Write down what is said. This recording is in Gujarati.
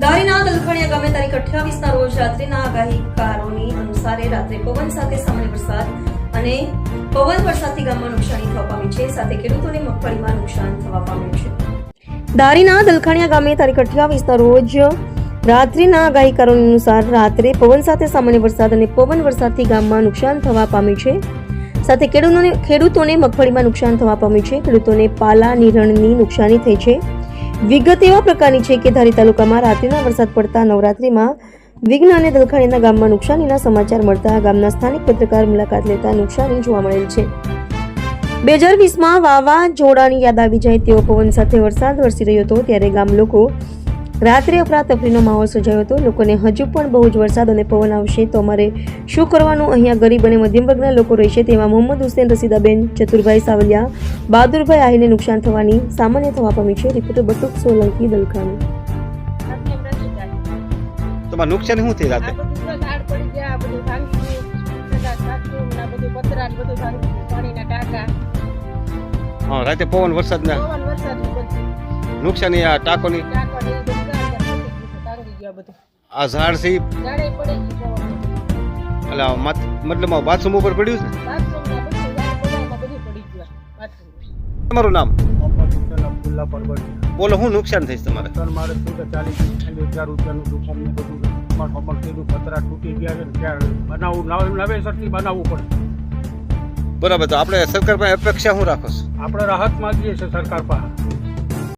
ધારીના દલખણીયા ગામે તારીખ અઠ્યાવીસના રોજ રાત્રિના આગાહીકારોની અનુસારે રાત્રે પવન સાથે સામાન્ય વરસાદ અને પવન વરસાદથી ગામમાં નુકસાની થવા પામી છે. સાથે ખેડૂતોને મગફળીમાં નુકસાન થવા પામ્યું છે. ધારીના દલખાણીયા ગામે તારીખ અઠ્યાવીસના રોજ રાત્રિના આગાહીકારો અનુસાર રાત્રે પવન સાથે સામાન્ય વરસાદ અને પવન વરસાદથી ગામમાં નુકસાન થવા પામ્યું છે. સાથે ખેડૂતોને ખેડૂતોને મગફળીમાં નુકસાન થવા પામ્યું છે. ખેડૂતોને પાલા, નિરણની નુકસાની થઈ છે. વિગત એવા પ્રકારની છે કે ધારી તાલુકામાં રાત્રિના વરસાદ પડતા નવરાત્રિમાં વિઘ્ન અને દલખાણીના ગામમાં નુકસાનીના સમાચાર મળતા ગામના સ્થાનિક પત્રકાર મુલાકાત લેતા નુકસાની જોવા મળેલ છે. બે હજાર વીસમાં વાવાઝોડાની યાદ આવી જાય તેવો પવન સાથે વરસાદ વરસી રહ્યો હતો ત્યારે ગામ લોકો રાત્રે અફરાતફરીનો માહોલ સર્જાયો હતો. લોકોને હજુ પણ બહુ જ વરસાદ અને પવન આવશે તો અમારે શું કરવાનું? અહીંયા ગરીબ અને મધ્યમ વર્ગના લોકો રહેશે તેમાં મોહમ્મદ હુસેન, રસીદાબેન, ચતુરભાઈ સાવલિયા બહાદુરભાઈ આહીને નુકસાન થવાની સામાન્ય થવા પામી છે રિપોર્ટર બટુક સોલંકી દલખાણી તમારું નુકસાન શું થઈ રાતે? હા રાતે પવન વરસાદ ના પવન વરસાદ નુકસાની આ ટાંકોની? આ બધું આ ઝાડ છે. એટલે મતલબ બાથરૂમ ઉપર પડ્યું છે? તમારું નામ? ખુલ્લા પરબત. બોલો શું નુકસાન થઈશ તમારે. સર મારે શું કે ચાલીસ હજાર રૂપિયાનું દુકાન બધું કમર કમર કીધું પતરા તૂટી ગયા છે ને ત્યાં બનાવવું નવે નવેસરથી બનાવવું પડે. બરાબર તો આપણે સરકાર પાસે અપેક્ષા શું રાખો છો? આપણે રાહત માંગીએ છીએ સરકાર પાસે.